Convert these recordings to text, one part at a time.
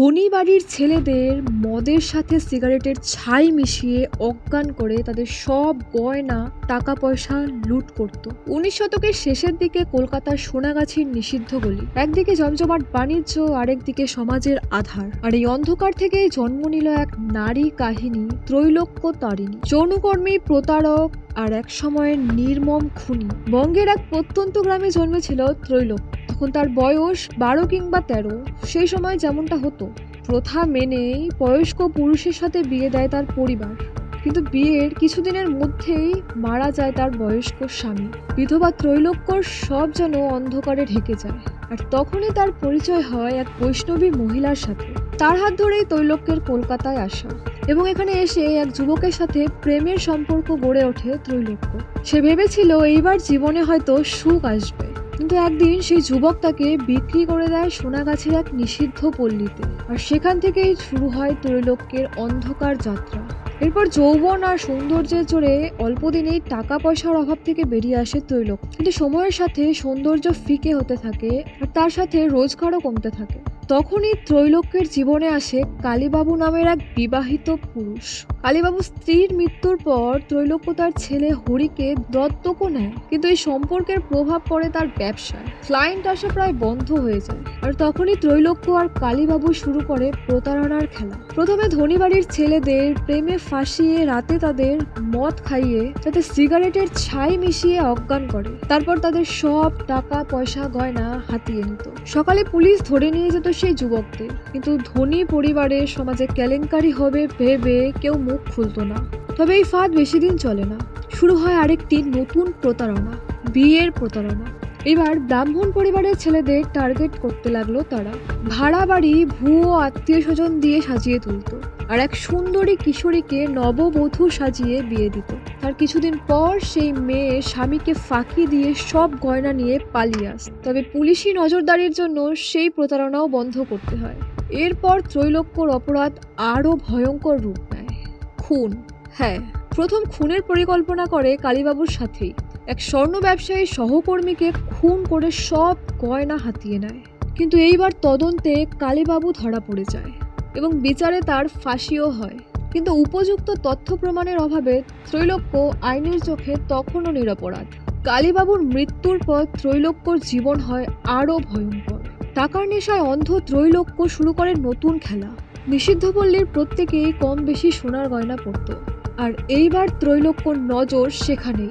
ধনী বাড়ির ছেলেদের মদের সাথে সিগারেটের ছাই মিশিয়ে অজ্ঞান করে তাদের সব গয়না টাকা পয়সা লুট করত। উনিশ শতকের শেষের দিকে কলকাতার সোনাগাছির নিষিদ্ধ গলি। একদিকে জমজমাট বাণিজ্য, আরেকদিকে সমাজের আধার। আর এই অন্ধকার থেকেই জন্ম নিল এক নারী কাহিনী, ত্রৈলোক্য তারিণী। যৌনকর্মী প্রতারক আর এক সময়ের নির্মম খুনি। বঙ্গের এক প্রত্যন্ত গ্রামে জন্মেছিল ত্রৈলোক তখন তার বয়স বারো কিংবা তেরো, সেই সময় যেমনটা হতো। প্রথা মেনেই বয়স্ক পুরুষের সাথে বিয়ে দেয় তার পরিবার। কিন্তু বিয়ের কিছুদিনের মধ্যেই মারা যায় তার বয়স্ক স্বামী। বিধবা ত্রৈলোক্যর সব যেন অন্ধকারে ঢেকে যায়। আর তখনই তার পরিচয় হয় এক বৈষ্ণবী মহিলার সাথে। তার হাত ধরেই তৈলক্যের কলকাতায় আসা। এবং এখানে এসে এক যুবকের সাথে প্রেমের সম্পর্ক গড়ে ওঠে ত্রৈলোক্য। সে ভেবেছিল এইবার জীবনে হয়তো সুখ আসবে। কিন্তু একদিন সেই যুবক তাকে বিক্রি করে দেয় সোনাগাছির এক নিষিদ্ধ পল্লীতে। আর সেখান থেকেই শুরু হয় ত্রৈলোক্যের অন্ধকার যাত্রা। এরপর যৌবন আর সৌন্দর্যের জোরে অল্প দিনেই টাকা পয়সার অভাব থেকে বেরিয়ে আসে ত্রৈলোক কিন্তু সময়ের সাথে সৌন্দর্য ফিকে হতে থাকে আর তার সাথে রোজগারও কমতে থাকে। তখনই ত্রৈলোক্যের জীবনে আসে কালীবাবু নামের এক বিবাহিত পুরুষ। কালীবাবু স্ত্রীর মৃত্যুর পর ত্রৈলোক্য তার ছেলে হরিকে দত্তকও নেয়। কিন্তু এই সম্পর্কের প্রভাব পড়ে তার ব্যবসায়। ক্লায়েন্ট আসা প্রায় বন্ধ হয়ে যায়। আর তখনই ত্রৈলোক্য আর কালীবাবু শুরু করে প্রতারণার খেলা। প্রথমে ধনী বাড়ির ছেলেদের প্রেমে ফাঁসিয়ে রাতে তাদের মদ খাইয়ে, যাতে সিগারেটের ছাই মিশিয়ে অজ্ঞান করে। তারপর তাদের সব টাকা, পয়সা, গয়না হাতিয়ে নিত। সকালে পুলিশ ধরে নিয়ে যেত সেই যুবকদের। কিন্তু ধনী পরিবারের সমাজে কেলেঙ্কারি হবে ভেবে কেউ মুখ খুলতো না। তবে এই ফাঁদ বেশি দিন চলে না। শুরু হয় আরেকটি নতুন প্রতারণা, বিয়ের প্রতারণা। এবার ব্রাহ্মণ পরিবারের ছেলেদের টার্গেট করতে লাগল তারা। ভাড়া বাড়ি ভুয়ো আত্মীয় স্বজন দিয়ে সাজিয়ে তুলতো। আর এক সুন্দরী কিশোরীকে নববধূ সাজিয়ে বিয়ে দিত। তার কিছুদিন পর সেই মেয়ে স্বামীকে ফাঁকি দিয়ে সব গয়না নিয়ে পালিয়ে আস। তবে পুলিশি নজরদারির জন্য সেই প্রতারণাও বন্ধ করতে হয়। এরপর ত্রৈলোক্যর অপরাধ আরও ভয়ঙ্কর রূপ নেয়। খুন। হ্যাঁ প্রথম খুনের পরিকল্পনা করে কালীবাবুর সাথেই। এক স্বর্ণ ব্যবসায়ী সহকর্মীকে খুন করে সব গয়না হাতিয়ে নেয়। কিন্তু এইবার তদন্তে কালীবাবু ধরা পড়ে যায় এবং বিচারে তার ফাঁসিও হয়। কিন্তু উপযুক্ত তথ্য প্রমাণের অভাবে ত্রৈলোক্য আইনের চোখে তখনও নিরপরাধ। কালীবাবুর মৃত্যুর পর ত্রৈলোক্যর জীবন হয় আরও ভয়ঙ্কর। টাকার নেশায় অন্ধ ত্রৈলোক্য শুরু করে নতুন খেলা। নিষিদ্ধ পল্লীর প্রত্যেকেই কম বেশি সোনার গয়না পরত। আর এইবার ত্রৈলোক্যর নজর সেখানে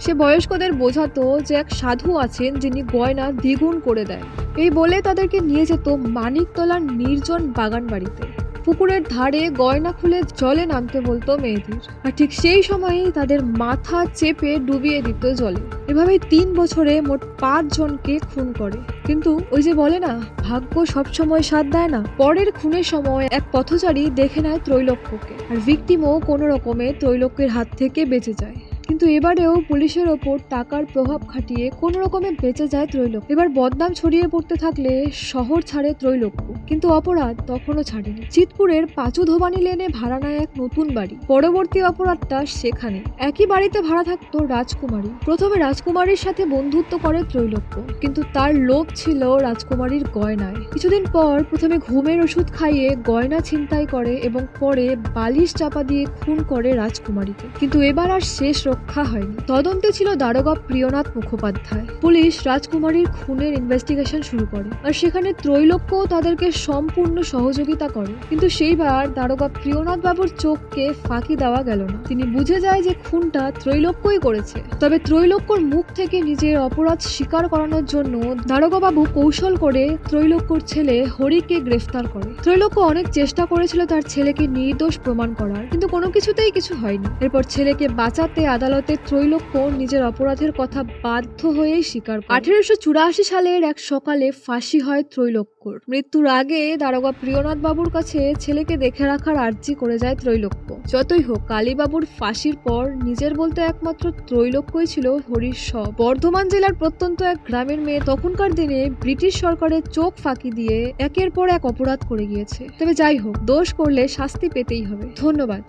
সে বয়স্কদের বোঝাতো যে এক সাধু আছেন যিনি গয়না দ্বিগুণ করে দেয় এই বলে তাদেরকে নিয়ে যেত মানিকতলার নির্জন বাগান বাড়িতে পুকুরের ধারে গয়না খুলে জলে নামতে বলতো মেয়েদের। আর ঠিক সেই সময়ই তাদের মাথা চেপে ডুবিয়ে দিত জলে। এভাবেই তিন বছরে মোট পাঁচ জনকে খুন করে। কিন্তু ওই যে বলে না, ভাগ্য সবসময় সাথ দেয় না, পরের খুনের সময় এক পথচারী দেখে নেয় ত্রৈলোক্যকে। আর ভিকটিমও কোনো রকমে ত্রৈলোক্যের হাত থেকে বেঁচে যায়। কিন্তু এবারেও পুলিশের ওপর টাকার প্রভাব খাটিয়ে কোনো রকমে বেঁচে যায় ত্রৈলোক এবার বদনাম ছড়িয়ে পড়তে থাকলে শহর ছাড়ে ত্রৈলোক্য, কিন্তু অপরাধ তখনও ছাড়েনি। চিতপুরের পাঁচু ধোবানি লেনে ভাড়া নেয় এক নতুন বাড়ি। পরবর্তী অপরাধটা সেখানে। একই বাড়িতে ভাড়া থাকতো রাজকুমারী। প্রথমে রাজকুমারীর সাথে বন্ধুত্ব করে ত্রৈলোক্য, কিন্তু তার লোভ ছিল রাজকুমারীর গয়নায়। কিছুদিন পর প্রথমে ঘুমের ওষুধ খাইয়ে গয়না ছিনতাই করে এবং পরে বালিশ চাপা দিয়ে খুন করে রাজকুমারীকে। কিন্তু এবার আর শেষ রক্ষা হয়নি। তদন্তে ছিল দারোগা প্রিয়নাথ মুখোপাধ্যায়। পুলিশ রাজকুমারীর খুনের ইনভেস্টিগেশন শুরু করে। আর সেখানে ত্রৈলোক্যও তাদেরকে সম্পূর্ণ সহযোগিতা করে। কিন্তু সেইবার দারোগা প্রিয়নাথ বাবুর চোখকে ফাঁকি দেওয়া গেল না। তিনি বুঝে যায় যে খুনটা ত্রৈলোক্যই করেছে। তবে ত্রৈলোক্যর মুখ থেকে নিজের অপরাধ স্বীকার করানোর জন্য দারোগা বাবু কৌশল করে ত্রৈলোক্যর ছেলে হরিকে গ্রেফতার করে। ত্রৈলোক্য অনেক চেষ্টা করেছিল তার ছেলেকে নির্দোষ প্রমাণ করার। কিন্তু কোনো কিছুতেই কিছু হয়নি। এরপর ছেলেকে বাঁচাতে আদালতে ত্রৈলোক্য নিজের অপরাধের কথা বাধ্য হয়েই স্বীকার করে। আঠেরোশো চুরাশি সালের এক সকালে ফাঁসি হয় ত্রৈলোক্যর। মৃত্যুর আগে দারোগা প্রিয়নাথ বাবুর কাছে ছেলেকে দেখে রাখার আর্জি করে যায় ত্রৈলোক্য। যতই হোক, কালীবাবুর ফাঁসির পর নিজের বলতে একমাত্র ত্রৈলোক্যই ছিল সব বর্ধমান জেলার প্রত্যন্ত এক গ্রামের মেয়ে তখনকার দিনে ব্রিটিশ সরকারের চোখ ফাঁকি দিয়ে একের পর এক অপরাধ করে গিয়েছে। তবে যাই হোক, দোষ করলে শাস্তি পেতেই হবে। ধন্যবাদ।